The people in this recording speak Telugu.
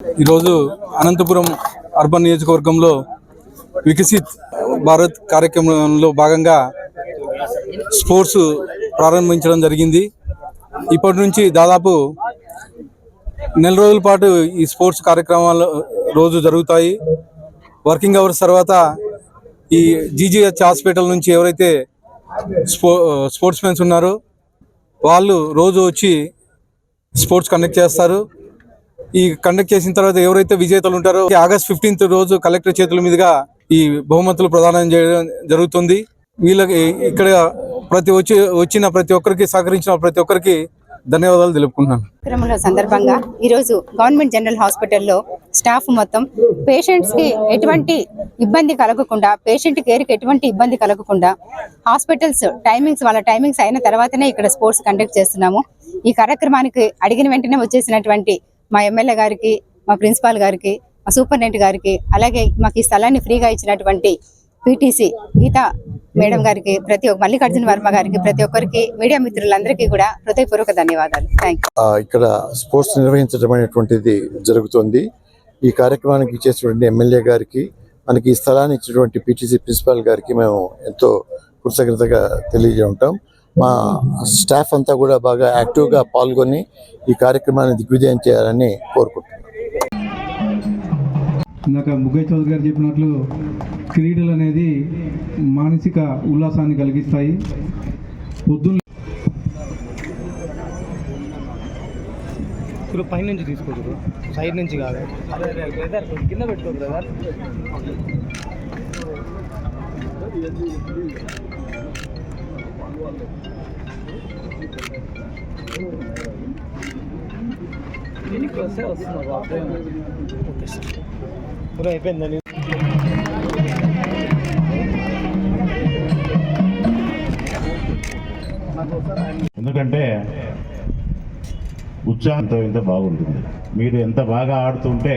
ఈరోజు అనంతపురం అర్బన్ నియోజకవర్గంలో వికసిత్ భారత్ కార్యక్రమంలో భాగంగా స్పోర్ట్స్ ప్రారంభించడం జరిగింది. ఇప్పటి నుంచి దాదాపు నెల రోజుల పాటు ఈ స్పోర్ట్స్ కార్యక్రమాలు రోజు జరుగుతాయి. వర్కింగ్ అవర్స్ తర్వాత ఈ జీజీహెచ్ హాస్పిటల్ నుంచి ఎవరైతే స్పో స్పోర్ట్స్ మెన్స్ ఉన్నారో వాళ్ళు రోజు వచ్చి స్పోర్ట్స్ కండక్ట్ చేస్తారు. ఈ కండక్ట్ చేసిన తర్వాత ఎవరైతే విజేతలు ఉంటారో ఆగస్ట్ ఫిఫ్టీన్త్ రోజు కలెక్టర్ చేతుల మీదుగా ఈ బహుమతులు ప్రదానం చేయడం జరుగుతుంది. వీళ్ళకి ఇక్కడ ప్రతి వచ్చి వచ్చిన ప్రతి ఒక్కరికి సహకరించిన ప్రతి ఒక్కరికి ధన్యవాదాలు తెలుపుకుంటున్నాను. కార్యక్రమంలో సందర్భంగా ఈరోజు గవర్నమెంట్ జనరల్ హాస్పిటల్లో స్టాఫ్ మొత్తం పేషెంట్స్కి ఎటువంటి ఇబ్బంది కలగకుండా పేషెంట్ కేర్కి ఎటువంటి ఇబ్బంది కలగకుండా హాస్పిటల్స్ టైమింగ్స్ వాళ్ళ టైమింగ్స్ అయిన తర్వాతనే ఇక్కడ స్పోర్ట్స్ కండక్ట్ చేస్తున్నాము. ఈ కార్యక్రమానికి అడిగిన వెంటనే వచ్చేసినటువంటి మా ఎమ్మెల్యే గారికి మా ప్రిన్సిపాల్ గారికి మా సూపరింటెండెంట్ గారికి అలాగే మాకు ఈ స్థలాన్ని ఫ్రీగా ఇచ్చినటువంటి పీటీసీ గీత మేడం గారికి ప్రతి ఒక్క మల్లికార్జున వర్మ గారికి ప్రతి ఒక్కరికి మీడియా మిత్రులందరికీ కూడా హృదయపూర్వక ధన్యవాదాలు. థ్యాంక్ ఇక్కడ స్పోర్ట్స్ నిర్వహించడం అనేటువంటిది జరుగుతుంది. ఈ కార్యక్రమానికి ఇచ్చేటువంటి ఎమ్మెల్యే గారికి మనకి ఈ స్థలాన్ని ఇచ్చినటువంటి పిటిసి ప్రిన్సిపాల్ గారికి మేము ఎంతో కృతజ్ఞతగా తెలియజేఉంటాం మా స్టాఫ్ అంతా కూడా బాగా యాక్టివ్గా పాల్గొని ఈ కార్యక్రమాన్ని దిగ్విజయం చేయాలని కోరుకుంటున్నాం. ఇందాక ముగ్గయ్య చౌదరి గారు చెప్పినట్లు క్రీడలు అనేది మానసిక ఉల్లాసాన్ని కలిగిస్తాయి. పొద్దున్న ఇప్పుడు పైనుంచి తీసుకోవచ్చు సైడ్ నుంచి కాదు. కింద పెట్టుకో ఓకే సార్ ఇప్పుడు అయిపోయిందని ఎందుకంటే ఉత్సాహంతో ఇంత బాగుంటుంది. మీరు ఎంత బాగా ఆడుతుంటే